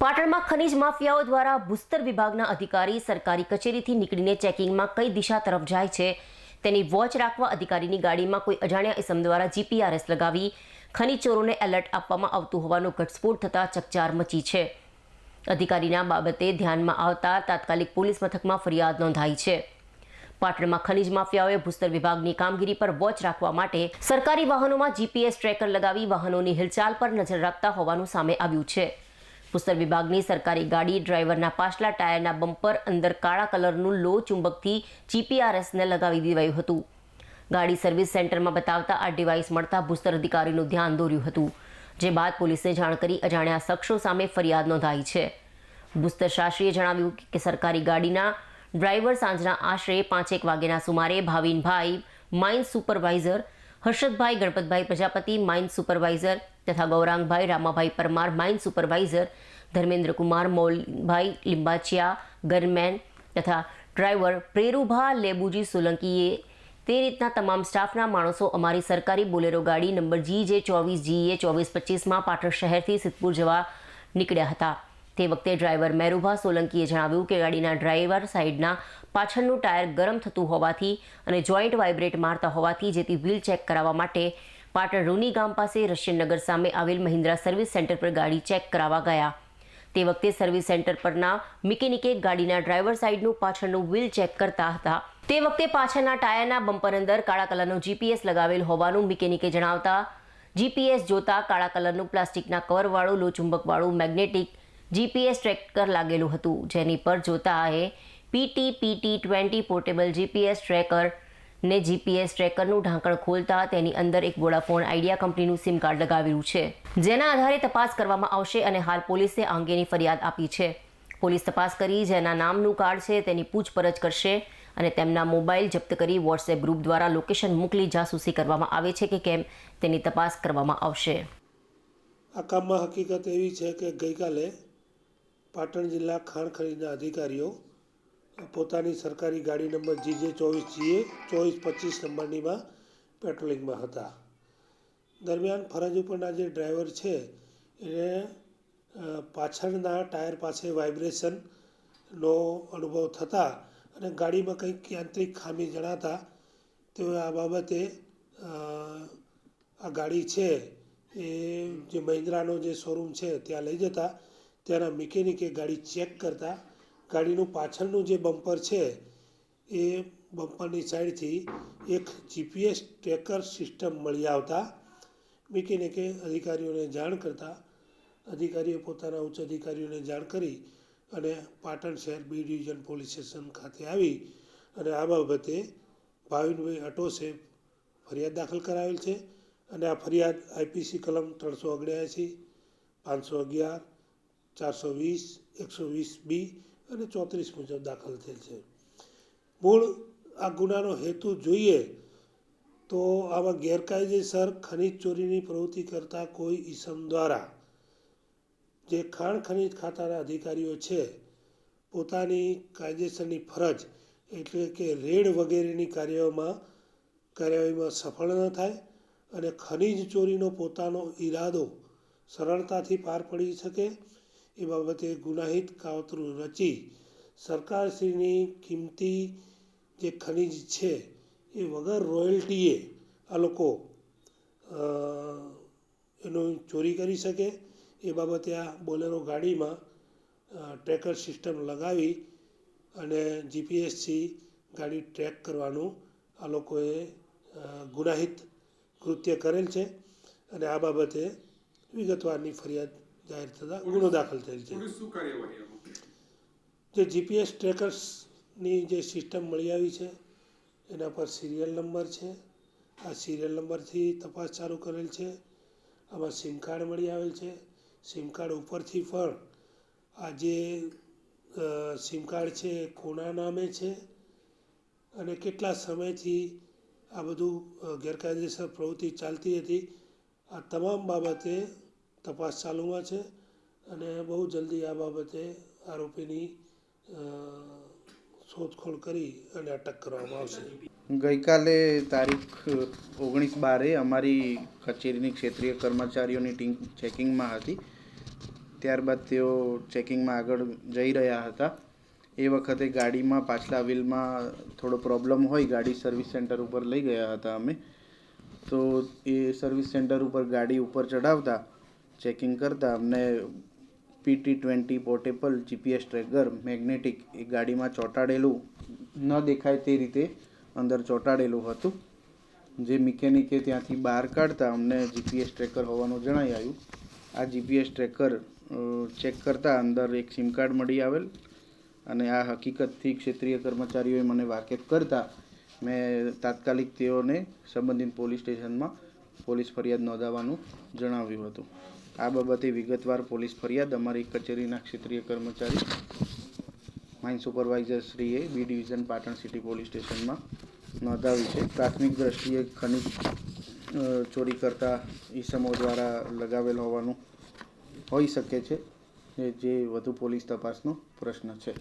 પાટણમાં ખનીજ માફિયાઓ દ્વારા ભૂસ્તર વિભાગના અધિકારી સરકારી કચેરીથી નીકળીને ચેકિંગમાં કઈ દિશા તરફ જાય છે? તેની વોચ રાખવા અધિકારીની ગાડીમાં કોઈ અજાણ્યા ઇસમ દ્વારા જીપીઆરએસ લગાવી ખનીજ ચોરોને એલર્ટ આપવામાં આવતું હોવાનો ઘટસ્ફોટ થતાં ચકચાર મચી છે. અધિકારીના બાબતે ધ્યાનમાં આવતા તાત્કાલિક પોલીસ મથકમાં ફરિયાદ નોંધાઈ છે. પાટણમાં ખનીજ માફિયાઓએ ભૂસ્તર વિભાગની કામગીરી પર વોચ રાખવા માટે સરકારી વાહનોમાં જીપીએસ ટ્રેકર લગાવી વાહનોની હિલચાલ પર નજર રાખતા હોવાનું સામે આવ્યું છે. ભૂસ્તર વિભાગની સરકારી ગાડી ડ્રાઈવરના પાછલા ટાયરના બમ્પર અંદર કાળા કલરનું લો ચુંબકથી જીપીઆરએસને લગાવી દેવાયું હતું. ગાડી સર્વિસ સેન્ટરમાં બતાવતા આ ડિવાઇસ મળતા ભૂસ્તર અધિકારીનું ધ્યાન દોર્યું હતું, જે બાદ પોલીસને જાણ કરી અજાણ્યા શખ્સો સામે ફરિયાદ નોંધાઈ છે. ભૂસ્તર શાસ્ત્રીએ જણાવ્યું કે સરકારી ગાડીના ડ્રાઈવર સાંજના આશરે પાંચેક વાગ્યાના સુમારે ભાવિનભાઈ mine supervisor, Harshadbhai, Ganpatbhai Prajapati mine supervisor તથા Gaurangbhai, Ramabhai Parmar, mine supervisor Dharmendrakumar મૌલભાઈ Limbachiya, gunman તથા ડ્રાઈવર પ્રેરુભા લેબુજી સોલંકીએ તે રીતના તમામ સ્ટાફના માણસો અમારી સરકારી બોલેરો ગાડી નંબર જી જે ચોવીસ જીએ ચોવીસ પચીસમાં પાટણ શહેરથી સિદ્ધપુર જવા નીકળ્યા હતા. તે વખતે ડ્રાઈવર મેરુભા સોલંકીએ જણાવ્યું કે ગાડીના ડ્રાઈવર સાઈડના પાછળનું ટાયર ગરમ થતું હોવાથી અને જોઈન્ટ વાઇબ્રેટ મારતા હોવાથી જેથી વ્હીલ ચેક કરાવવા માટે પાટણ રૂની ગામ પાસે રશિયનનગર સામે આવેલ મહિન્દ્રા સર્વિસ સેન્ટર પર ગાડી ચેક કરાવવા ગયા. તે વખતે સર્વિસ સેન્ટર પરના મિકેનિકે ગાડીના ડ્રાઈવર સાઈડનું પાછળનું વ્હીલ ચેક કરતા હતા. તે વખતે પાછળના ટાયરના બમ્પર અંદર કાળા કલરનો જીપીએસ લગાવેલ હોવાનું મિકેનિકે જણાવતા જીપીએસ જોતા કાળા કલરનું પ્લાસ્ટિકના કવરવાળું, લોચુંબકવાળું, મેગ્નેટિક જીપીએસ ટ્રેકર લાગેલું હતું. જેની પર જોતા એ PT PT twenty portable GPS tracker ને જીપીએસ ટ્રેકરનું ઢાંકણ ખોલતા તેની અંદર એક વોડાફોન આઈડિયા કંપનીનું સિમ કાર્ડ લગાવેલું છે. જેના આધારે તપાસ કરવામાં આવશે અને હાલ પોલીસે આ અંગેની ફરિયાદ આપી છે. પોલીસ તપાસ કરી જેના નામનું કાર્ડ છે તેની પૂછપરછ કરશે અને તેમના મોબાઈલ જપ્ત કરી વોટ્સએપ ગ્રુપ દ્વારા લોકેશન મોકલી જાસૂસી કરવામાં આવે છે કે કેમ તેની તપાસ કરવામાં આવશે. આ કામમાં હકીકત એવી છે કે ગઈકાલે પાટણ જિલ્લા ખાણ ખનીજના અધિકારીઓ પોતાની સરકારી ગાડી નંબર જીજે ચોવીસ જીએ ચોવીસ પચીસ નંબરનીમાં પેટ્રોલિંગમાં હતા. દરમિયાન ફરજ ઉપરના જે ડ્રાઈવર છે, એને પાછળના ટાયર પાસે વાઇબ્રેશનનો અનુભવ થતાં અને ગાડીમાં કંઈક યાંત્રિક ખામી જણાતા તેઓએ આ બાબતે આ ગાડી છે એ જે મહિન્દ્રાનો જે શોરૂમ છે ત્યાં લઈ જતા, ત્યાંના મિકેનિકે ગાડી ચેક કરતા ગાડીનું પાછળનું જે બમ્પર છે, એ બમ્પરની સાઈડથી એક જીપીએસ ટ્રેકર સિસ્ટમ મળી આવતા. મિકેનિકે અધિકારીઓને જાણ કરતા. અધિકારીઓ પોતાના ઉચ્ચ અધિકારીઓને જાણ કરી અને પાટણ શહેર બી ડિવિઝન પોલીસ સ્ટેશન ખાતે આવી અને આ બાબતે ભાવિનભાઈ અટોસે ફરિયાદ દાખલ કરાવેલ છે અને આ ફરિયાદ આઈપીસી કલમ ત્રણસો ઓગણ્યાસી પાંચસો અગિયાર, ચારસો વીસ, એકસો વીસ બી અને ચોત્રીસ મુજબ દાખલ થયેલ છે. મૂળ આ ગુનાનો હેતુ જોઈએ તો આમાં ગેરકાયદેસર ખનિજ ચોરીની પ્રવૃત્તિ કરતા કોઈ ઈસમ દ્વારા જે ખાણ ખનિજ ખાતાના અધિકારીઓ છે, પોતાની કાયદેસરની ફરજ એટલે કે રેડ વગેરેની કાર્યમાં, કાર્યવાહીમાં સફળ ન થાય અને ખનિજ ચોરીનો પોતાનો ઈરાદો સરળતાથી પાર પડી શકે એ બાબતે ગુનાહિત કાવતરું રચી સરકારશ્રીની કિંમતી જે ખનિજ છે એ વગર રોયલ્ટીએ આ લોકો એનું ચોરી કરી શકે. એ બાબતે આ બોલેરો ગાડીમાં ટ્રેકર સિસ્ટમ લગાવી અને જીપીએસથી ગાડી ટ્રેક કરવાનું આ લોકોએ ગુનાહિત કૃત્ય કરેલ છે. અને આ બાબતે વિગતવારની ફરિયાદ જાહેર થતાં ગુનો દાખલ થયેલ છે. જે જીપીએસ ટ્રેકર્સની જે સિસ્ટમ મળી આવી છે એના પર સિરિયલ નંબર છે. આ સિરિયલ નંબરથી તપાસ ચાલુ કરેલ છે. આમાં સિમ કાર્ડ મળી આવેલ છે. સિમ કાર્ડ ઉપરથી પણ આ જે સિમ કાર્ડ છે એ કોના નામે છે અને કેટલા સમયથી આ બધું ગેરકાયદેસર પ્રવૃત્તિ ચાલતી હતી આ તમામ બાબતે તપાસ ચાલુમાં છે અને બહુ જલ્દી આ બાબતે આરોપીની શોધખોળ કરી અને અટક કરવામાં આવશે. ગઈકાલે તારીખ ઓગણીસ બારે અમારી કચેરીની ક્ષેત્રીય કર્મચારીઓની ટીમ ચેકિંગમાં હતી. ત્યારબાદ તેઓ ચેકિંગમાં આગળ જઈ રહ્યા હતા. એ વખતે ગાડીમાં પાછલા વ્હીલમાં થોડો પ્રોબ્લેમ હોય, ગાડી સર્વિસ સેન્ટર ઉપર લઈ ગયા હતા અમે. તો એ સર્વિસ સેન્ટર ઉપર ગાડી ઉપર ચડાવતા ચેકિંગ કરતાં અમને PT twenty portable GPS tracker magnetic એ ગાડીમાં ચોંટાડેલું ન દેખાય તે રીતે અંદર ચોંટાડેલું હતું. જે મિકેનિકે ત્યાંથી બહાર કાઢતા અમને જીપીએસ ટ્રેકર હોવાનું જણાઈ આવ્યું. આ જીપીએસ ટ્રેકર ચેક કરતાં અંદર એક સિમ કાર્ડ મળી આવેલ અને આ હકીકતથી ક્ષેત્રીય કર્મચારીઓએ મને વાકેફ કરતા મેં તાત્કાલિક તેઓને સંબંધિત પોલીસ સ્ટેશનમાં પોલીસ ફરિયાદ નોંધાવવાનું જણાવ્યું હતું. આ બાબતે વિગતવાર પોલીસ ફરિયાદ અમારી કચેરીના ક્ષેત્રીય કર્મચારી માઇન સુપરવાઇઝર શ્રીએ B division Patan city police સ્ટેશનમાં નોંધાવી છે. પ્રાથમિક દ્રષ્ટિએ ખનિજ ચોરી કરતા ઈસમો દ્વારા લગાવેલ હોવાનું હોઈ શકે છે, જે વધુ પોલીસ તપાસનો પ્રશ્ન છે.